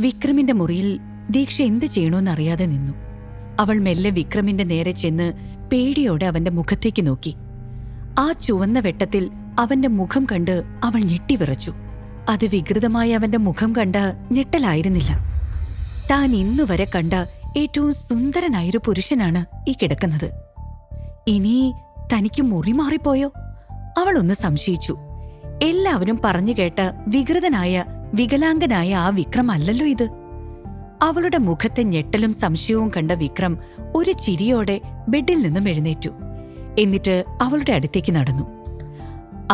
വിക്രമിന്റെ മുറിയിൽ ദീക്ഷ എന്ത് ചെയ്യണോന്നറിയാതെ നിന്നു. അവൾ മെല്ലെ വിക്രമിന്റെ നേരെ ചെന്ന് പേടിയോടെ അവന്റെ മുഖത്തേക്ക് നോക്കി. ആ ചുവന്ന വെട്ടത്തിൽ അവന്റെ മുഖം കണ്ട് അവൾ ഞെട്ടിവിറച്ചു. അത് വികൃതമായ അവന്റെ മുഖം കണ്ട ഞെട്ടലായിരുന്നില്ല. താൻ ഇന്നുവരെ കണ്ട ഏറ്റവും സുന്ദരനായൊരു പുരുഷനാണ് ഈ കിടക്കുന്നത്. ഇനി തനിക്ക് മുറി മാറിപ്പോയോ? അവളൊന്ന് സംശയിച്ചു. എല്ലാവരും പറഞ്ഞു കേട്ട വികൃതനായ വികലാംഗനായ ആ വിക്രം അല്ലല്ലോ ഇത്. അവളുടെ മുഖത്തെ ഞെട്ടലും സംശയവും കണ്ട വിക്രം ഒരു ചിരിയോടെ ബെഡിൽ നിന്നും എഴുന്നേറ്റു. എന്നിട്ട് അവളുടെ അടുത്തേക്ക് നടന്നു.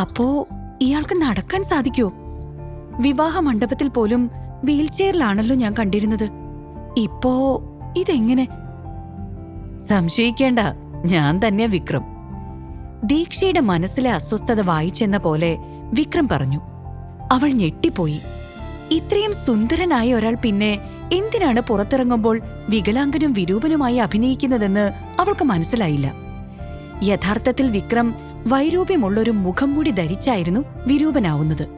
അപ്പോ ഇയാൾക്ക് നടക്കാൻ സാധിക്കോ വിവാഹ മണ്ഡപത്തിൽ പോലും വീൽചെയറിലാണല്ലോ ഞാൻ കണ്ടിരുന്നത്. ഇപ്പോ ഇതെങ്ങനെ? സംശയിക്കേണ്ട. ഞാൻ തന്നെ വിക്രം. ദീക്ഷയുടെ മനസ്സിലെ അസ്വസ്ഥത വായിച്ചെന്ന പോലെ വിക്രം പറഞ്ഞു. അവൾ ഞെട്ടിപ്പോയി. ഇത്രയും സുന്ദരനായ ഒരാൾ പിന്നെ എന്തിനാണ് പുറത്തിറങ്ങുമ്പോൾ വികലാംഗനും വിരൂപനുമായി അഭിനയിക്കുന്നതെന്ന് അവൾക്ക് മനസ്സിലായില്ല. യഥാർത്ഥത്തിൽ വിക്രം വൈരൂപ്യമുള്ളൊരു മുഖം മുഖംമൂടി ധരിച്ചായിരുന്നു വിരൂപനാവുന്നത്.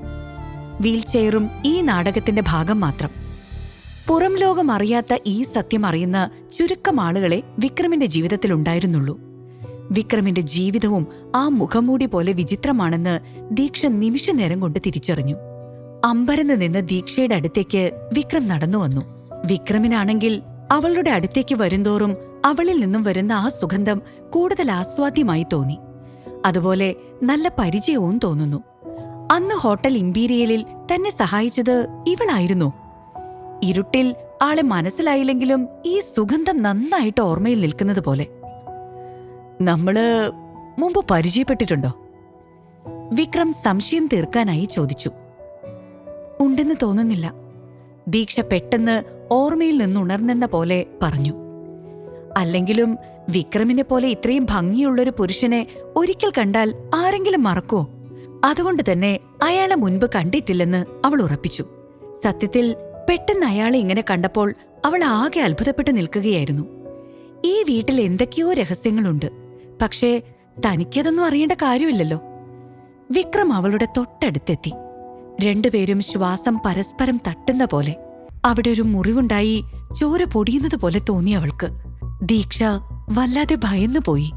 വീൽചെയറും ഈ നാടകത്തിന്റെ ഭാഗം മാത്രം. പുറം ലോകം അറിയാത്ത ഈ സത്യം അറിയുന്ന ചുരുക്കം ആളുകളെ വിക്രമിന്റെ ജീവിതത്തിൽ ജീവിതത്തിലുണ്ടായിരുന്നുള്ളൂ വിക്രമിന്റെ ജീവിതവും ആ മുഖംമൂടി പോലെ വിചിത്രമാണെന്ന് ദീക്ഷ നിമിഷനേരം കൊണ്ട് തിരിച്ചറിഞ്ഞു. അമ്പരന്ന് നിന്ന് ദീക്ഷയുടെ അടുത്തേക്ക് വിക്രം നടന്നു വന്നു. വിക്രമിനാണെങ്കിൽ അവളുടെ അടുത്തേക്ക് വരുന്തോറും അവളിൽ നിന്നും വരുന്ന ആ സുഗന്ധം കൂടുതൽ ആസ്വാദ്യമായി തോന്നി. അതുപോലെ നല്ല പരിചയവും തോന്നുന്നു. അന്ന് ഹോട്ടൽ ഇമ്പീരിയലിൽ തന്നെ സഹായിച്ചത് ഇവളായിരുന്നു. ഇരുട്ടിൽ ആളെ മനസ്സിലായില്ലെങ്കിലും ഈ സുഗന്ധം നന്നായിട്ട് ഓർമ്മയിൽ നിൽക്കുന്നത് പോലെ. നമ്മൾ മുമ്പ് പരിചയപ്പെട്ടിട്ടുണ്ടോ? വിക്രം സംശയം തീർക്കാനായി ചോദിച്ചു. ഉണ്ടെന്ന് തോന്നുന്നില്ല. ദീക്ഷ പെട്ടെന്ന് ഓർമ്മയിൽ നിന്നുണർന്നെന്ന പോലെ പറഞ്ഞു. അല്ലെങ്കിലും വിക്രമിനെ പോലെ ഇത്രയും ഭംഗിയുള്ളൊരു പുരുഷനെ ഒരിക്കൽ കണ്ടാൽ ആരെങ്കിലും മറക്കോ അതുകൊണ്ട് തന്നെ അയാളെ മുൻപ് കണ്ടിട്ടില്ലെന്ന് അവൾ ഉറപ്പിച്ചു. സത്യത്തിൽ പെട്ടെന്ന് അയാളെ ഇങ്ങനെ കണ്ടപ്പോൾ അവൾ ആകെ അത്ഭുതപ്പെട്ട് നിൽക്കുകയായിരുന്നു. ഈ വീട്ടിൽ എന്തൊക്കെയോ രഹസ്യങ്ങളുണ്ട്. പക്ഷേ തനിക്കതൊന്നും അറിയേണ്ട കാര്യമില്ലല്ലോ. വിക്രം അവളുടെ തൊട്ടടുത്തെത്തി. രണ്ടുപേരും ശ്വാസം പരസ്പരം തട്ടുന്ന പോലെ. അവിടെ ഒരു മുറിവുണ്ടായി ചോര പൊടിയുന്നത് പോലെ തോന്നി അവൾക്ക്. ദീക്ഷ വല്ലാതെ ഭയന്നുപോയി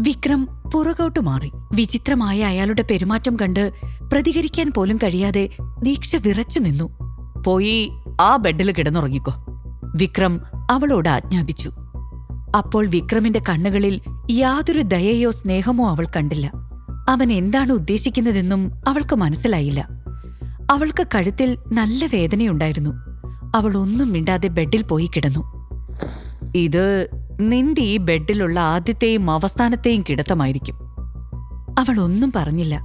വിക്രം പുറകോട്ട് മാറി. വിചിത്രമായ അയാളുടെ പെരുമാറ്റം കണ്ട് പ്രതികരിക്കാൻ പോലും കഴിയാതെ ദീക്ഷ വിറച്ചു നിന്നു. പോയി ആ ബെഡിൽ കിടന്നുറങ്ങിക്കോ വിക്രം അവളോട് ആജ്ഞാപിച്ചു. അപ്പോൾ വിക്രമിന്റെ കണ്ണുകളിൽ യാതൊരു ദയയോ സ്നേഹമോ അവൾ കണ്ടില്ല. അവൻ എന്താണ് ഉദ്ദേശിക്കുന്നതെന്നും അവൾക്ക് മനസ്സിലായില്ല. അവൾക്ക് കഴുത്തിൽ നല്ല വേദനയുണ്ടായിരുന്നു. അവൾ ഒന്നും മിണ്ടാതെ ബെഡിൽ പോയി കിടന്നു. ഇത് നിന്റെ ഈ ബെഡിലുള്ള ആദ്യത്തെയും അവസാനത്തെയും കിടത്തമായിരിക്കും. അവൾ ഒന്നും പറഞ്ഞില്ല.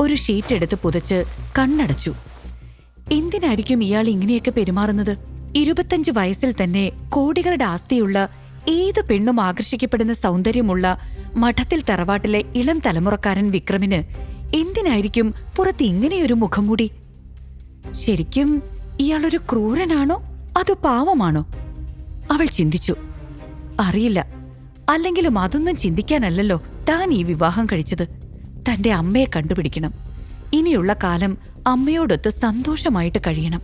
ഒരു ഷീറ്റ് എടുത്ത് പുതച്ച് കണ്ണടച്ചു. എന്തിനായിരിക്കും ഇയാൾ ഇങ്ങനെയൊക്കെ പെരുമാറുന്നത്? ഇരുപത്തഞ്ച് വയസ്സിൽ തന്നെ കോടികളുടെ ആസ്തിയുള്ള ഏത് പെണ്ണും ആകർഷിക്കപ്പെടുന്ന സൗന്ദര്യമുള്ള മഠത്തിൽ തറവാട്ടിലെ ഇളം തലമുറക്കാരൻ വിക്രമിന് എന്തിനായിരിക്കും പുറത്ത് ഇങ്ങനെയൊരു മുഖംമൂടി? ശരിക്കും ഇയാളൊരു ക്രൂരനാണോ അതോ പാവമാണോ? അവൾ ചിന്തിച്ചു. അറിയില്ല. അല്ലെങ്കിലും അതൊന്നും ചിന്തിക്കാനല്ലല്ലോ താൻ ഈ വിവാഹം കഴിച്ചത്. തന്റെ അമ്മയെ കണ്ടുപിടിക്കണം. ഇനിയുള്ള കാലം അമ്മയോടൊത്ത് സന്തോഷമായിട്ട് കഴിയണം.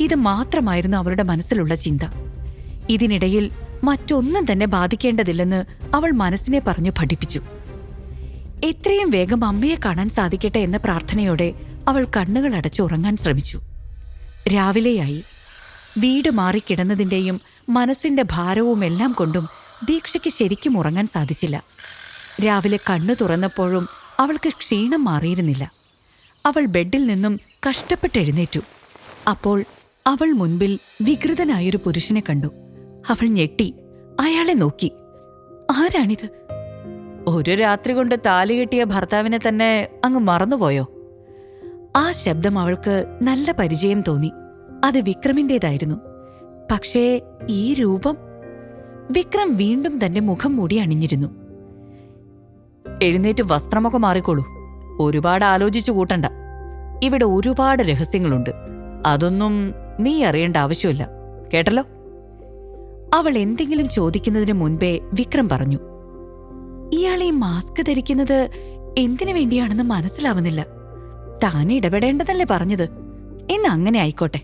ഇത് മാത്രമായിരുന്നു അവളുടെ മനസ്സിലുള്ള ചിന്ത. ഇതിനിടയിൽ മറ്റൊന്നും തന്നെ ബാധിക്കേണ്ടതില്ലെന്ന് അവൾ മനസ്സിനെ പറഞ്ഞു പഠിപ്പിച്ചു. എത്രയും വേഗം അമ്മയെ കാണാൻ സാധിക്കട്ടെ എന്ന പ്രാർത്ഥനയോടെ അവൾ കണ്ണുകൾ അടച്ച് ഉറങ്ങാൻ ശ്രമിച്ചു. രാവിലെയായി വീട് മാറിക്കിടന്നതിന്റെയും മനസ്സിന്റെ ഭാരവും എല്ലാം കൊണ്ടും ദീക്ഷയ്ക്ക് ശരിക്കും ഉറങ്ങാൻ സാധിച്ചില്ല. രാവിലെ കണ്ണു തുറന്നപ്പോഴും അവൾക്ക് ക്ഷീണം മാറിയിരുന്നില്ല. അവൾ ബെഡിൽ നിന്നും കഷ്ടപ്പെട്ട് എഴുന്നേറ്റു. അപ്പോൾ അവൾ മുൻപിൽ വികൃതനായൊരു പുരുഷനെ കണ്ടു. അവൾ ഞെട്ടി അയാളെ നോക്കി. ആരാണിത്? ഒരു രാത്രി കൊണ്ട് താലി ഭർത്താവിനെ തന്നെ അങ്ങ് മറന്നുപോയോ? ആ ശബ്ദം അവൾക്ക് നല്ല പരിചയം തോന്നി. അത് വിക്രമിന്റേതായിരുന്നു. പക്ഷേ ഈ രൂപം? വിക്രം വീണ്ടും തന്റെ മുഖം മൂടി അണിഞ്ഞിരുന്നു. എഴുന്നേറ്റ് വസ്ത്രമൊക്കെ മാറിക്കോളൂ. ഒരുപാട് ആലോചിച്ചു കൂട്ടണ്ട. ഇവിടെ ഒരുപാട് രഹസ്യങ്ങളുണ്ട്. അതൊന്നും നീ അറിയേണ്ട ആവശ്യമില്ല. കേട്ടല്ലോ? അവൾ എന്തെങ്കിലും ചോദിക്കുന്നതിന് മുൻപേ വിക്രം പറഞ്ഞു. ഇയാൾ ഈ മാസ്ക് ധരിക്കുന്നത് എന്തിനു വേണ്ടിയാണെന്ന് മനസ്സിലാവുന്നില്ല. താൻ ഇടപെടേണ്ടതല്ലേ പറഞ്ഞത്? എന്ന് അങ്ങനെ ആയിക്കോട്ടെ.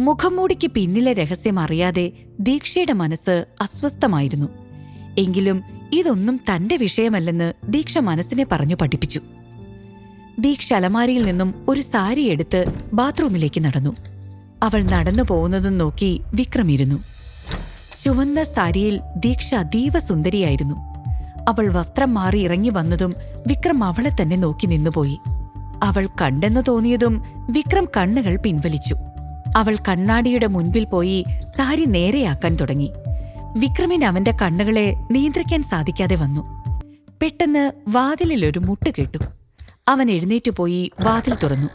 മുഖംമൂടിക്ക് പിന്നിലെ രഹസ്യം അറിയാതെ ദീക്ഷയുടെ മനസ്സ് അസ്വസ്ഥമായിരുന്നു. എങ്കിലും ഇതൊന്നും തന്റെ വിഷയമല്ലെന്ന് ദീക്ഷ മനസ്സിനെ പറഞ്ഞു പഠിപ്പിച്ചു. ദീക്ഷ അലമാരിയിൽ നിന്നും ഒരു സാരി എടുത്ത് ബാത്റൂമിലേക്ക് നടന്നു. അവൾ നടന്നു പോകുന്നതും നോക്കി വിക്രം ഇരുന്നു ചുവന്ന സാരിയിൽ ദീക്ഷ അതീവ സുന്ദരിയായിരുന്നു. അവൾ വസ്ത്രം മാറി ഇറങ്ങി വന്നതും വിക്രം അവളെ തന്നെ നോക്കി നിന്നുപോയി. അവൾ കണ്ടെന്ന് തോന്നിയതും വിക്രം കണ്ണുകൾ പിൻവലിച്ചു. അവൾ കണ്ണാടിയുടെ മുൻപിൽ പോയി സാരി നേരെയാക്കാൻ തുടങ്ങി. വിക്രമിന് അവന്റെ കണ്ണുകളെ നിയന്ത്രിക്കാൻ സാധിക്കാതെ വന്നു. പെട്ടെന്ന് വാതിലിലൊരു മുട്ട് കേട്ടു. അവൻ എഴുന്നേറ്റ് പോയി വാതിൽ തുറന്നു.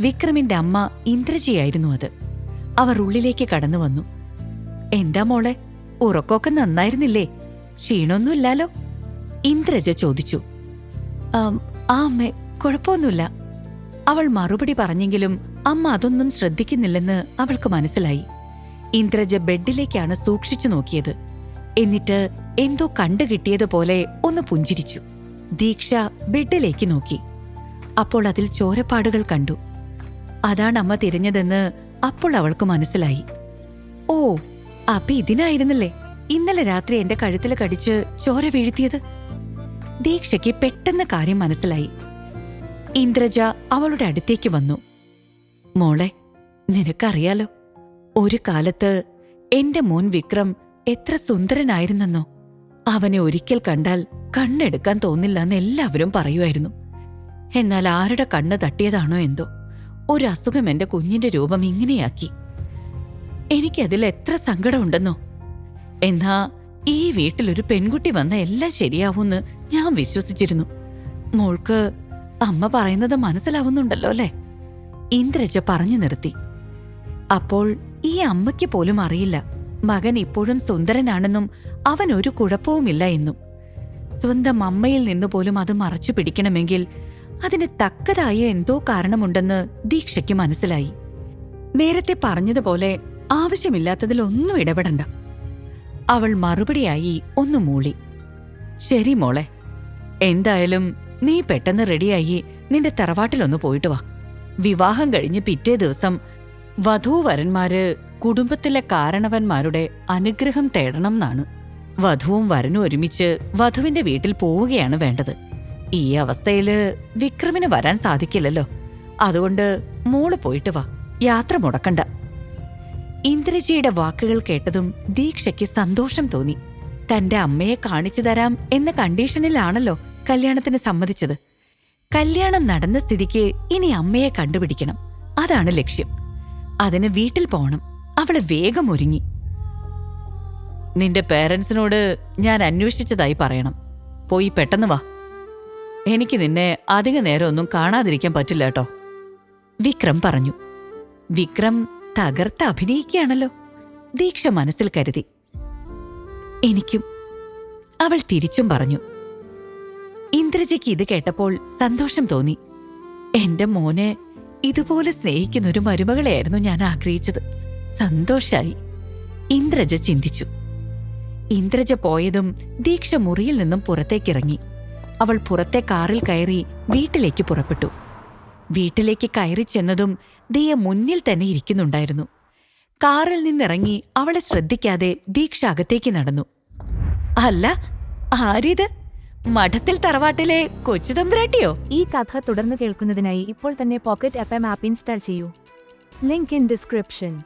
വിക്രമിന്റെ അമ്മ ഇന്ദ്രജിയായിരുന്നു അത്. അവർ ഉള്ളിലേക്ക് കടന്നു വന്നു. എന്താ മോളെ ഉറക്കമൊക്കെ നന്നായിരുന്നില്ലേ? ക്ഷീണമൊന്നുമില്ലാലോ? ഇന്ദ്രജ ചോദിച്ചു. "ആം, ആ അമ്മേ കുഴപ്പമൊന്നുമില്ല. അവൾ മറുപടി പറഞ്ഞെങ്കിലും അമ്മ അതൊന്നും ശ്രദ്ധിക്കുന്നില്ലെന്ന് അവൾക്ക് മനസ്സിലായി. ഇന്ദ്രജ ബെഡിലേക്കാണ് സൂക്ഷിച്ചു നോക്കിയത്. എന്നിട്ട് എന്തോ കണ്ടുകിട്ടിയതുപോലെ ഒന്ന് പുഞ്ചിരിച്ചു. ദീക്ഷ ബെഡിലേക്ക് നോക്കി. അപ്പോൾ അതിൽ ചോരപ്പാടുകൾ കണ്ടു. അതാണ് അമ്മ തിരഞ്ഞതെന്ന് അപ്പോൾ അവൾക്ക് മനസ്സിലായി. ഓ അപ്പൊ ഇതിനായിരുന്നല്ലേ? ഇന്നലെ രാത്രി എന്റെ കഴുത്തിൽ കടിച്ച് ചോര വീഴ്ത്തിയത്? ദീക്ഷയ്ക്ക് പെട്ടെന്ന് കാര്യം മനസ്സിലായി. ഇന്ദ്രജ അവളുടെ അടുത്തേക്ക് വന്നു. മോളെ നിനക്കറിയാലോ ഒരു കാലത്ത് എന്റെ മോൻ വിക്രം എത്ര സുന്ദരനായിരുന്നെന്നോ. അവനെ ഒരിക്കൽ കണ്ടാൽ കണ്ണെടുക്കാൻ തോന്നില്ല എന്ന് എല്ലാവരും പറയുമായിരുന്നു. എന്നാൽ ആരുടെ കണ്ണ് തട്ടിയതാണോ എന്തോ ഒരു അസുഖം എന്റെ കുഞ്ഞിന്റെ രൂപം ഇങ്ങനെയാക്കി. എനിക്കതിൽ എത്ര സങ്കടമുണ്ടെന്നോ. എന്നാ ഈ വീട്ടിലൊരു പെൺകുട്ടി വന്ന എല്ലാം ശരിയാവൂന്ന് ഞാൻ വിശ്വസിച്ചിരുന്നു. മോൾക്ക് അമ്മ പറയുന്നത് മനസ്സിലാവുന്നുണ്ടല്ലോ അല്ലേ? ഇന്ദ്രജ പറഞ്ഞു നിർത്തി. അപ്പോൾ ഈ അമ്മയ്ക്ക് പോലും അറിയില്ല. മകൻ ഇപ്പോഴും സുന്ദരനാണെന്നും അവൻ ഒരു കുഴപ്പവുമില്ല എന്നും. സ്വന്തം അമ്മയിൽ നിന്നുപോലും അത് മറച്ചു പിടിക്കണമെങ്കിൽ അതിന് തക്കതായ എന്തോ കാരണമുണ്ടെന്ന് ദീക്ഷയ്ക്ക് മനസ്സിലായി. നേരത്തെ പറഞ്ഞതുപോലെ ആവശ്യമില്ലാത്തതിൽ ഒന്നും ഇടപെടണ്ട. അവൾ മറുപടിയായി ഒന്ന് മൂളി. ശരി മോളെ എന്തായാലും നീ പെട്ടെന്ന് റെഡിയായി. നിന്റെ തറവാട്ടിലൊന്ന് പോയിട്ട് വാ. വിവാഹം കഴിഞ്ഞ് പിറ്റേ ദിവസം വധൂവരന്മാര് കുടുംബത്തിലെ കാരണവന്മാരുടെ അനുഗ്രഹം തേടണം എന്നാണ്. വധുവും വരനും ഒരുമിച്ച് വധുവിന്റെ വീട്ടിൽ പോവുകയാണ് വേണ്ടത്. ഈ അവസ്ഥയിൽ വിക്രമിന് വരാൻ സാധിക്കില്ലല്ലോ. അതുകൊണ്ട് മോൾ പോയിട്ട് വാ. യാത്ര മുടക്കണ്ട. ഇന്ദ്രജിയുടെ വാക്കുകൾ കേട്ടതും ദീക്ഷയ്ക്ക് സന്തോഷം തോന്നി. തന്റെ അമ്മയെ കാണിച്ചു തരാം എന്ന കണ്ടീഷനിലാണല്ലോ കല്യാണത്തിന് സമ്മതിച്ചത്. കല്യാണം നടന്ന സ്ഥിതിക്ക് ഇനി അമ്മയെ കണ്ടുപിടിക്കണം. അതാണ് ലക്ഷ്യം. അതിന് വീട്ടിൽ പോകണം അവൾ വേഗം ഒരുങ്ങി. നിന്റെ പേരൻസിനോട് ഞാൻ അന്വേഷിച്ചതായി പറയണം. പോയി പെട്ടെന്ന് വാ. എനിക്ക് നിന്നെ അധിക നേരം ഒന്നും കാണാതിരിക്കാൻ പറ്റില്ല കേട്ടോ വിക്രം പറഞ്ഞു. വിക്രം തകർത്ത് അഭിനയിക്കുകയാണല്ലോ. ദീക്ഷ മനസ്സിൽ കരുതി. എനിക്കും. അവൾ തിരിച്ചും പറഞ്ഞു. ഇന്ദ്രജയ്ക്ക് ഇത് കേട്ടപ്പോൾ സന്തോഷം തോന്നി. എന്റെ മോനെ ഇതുപോലെ സ്നേഹിക്കുന്ന ഒരു മരുമകളെയായിരുന്നു ഞാൻ ആഗ്രഹിച്ചത്. സന്തോഷായി. ഇന്ദ്രജ ചിന്തിച്ചു. ഇന്ദ്രജ പോയതും ദീക്ഷ മുറിയിൽ നിന്നും പുറത്തേക്കിറങ്ങി. അവൾ പുറത്തെ കാറിൽ കയറി വീട്ടിലേക്ക് പുറപ്പെട്ടു. വീട്ടിലേക്ക് കയറി ചെന്നതും ദിയ മുന്നിൽ തന്നെ ഇരിക്കുന്നുണ്ടായിരുന്നു. കാറിൽ നിന്നിറങ്ങി അവളെ ശ്രദ്ധിക്കാതെ ദീക്ഷ അകത്തേക്ക് നടന്നു. അല്ല ആരിത്? മഠത്തിൽ തറവാട്ടിലെ കൊച്ചുതമ്പുരാട്ടിയോ ഈ കഥ തുടർന്ന് കേൾക്കുന്നതിനായി ഇപ്പോൾ തന്നെ pocket F M app install ചെയ്യൂ. Link in description.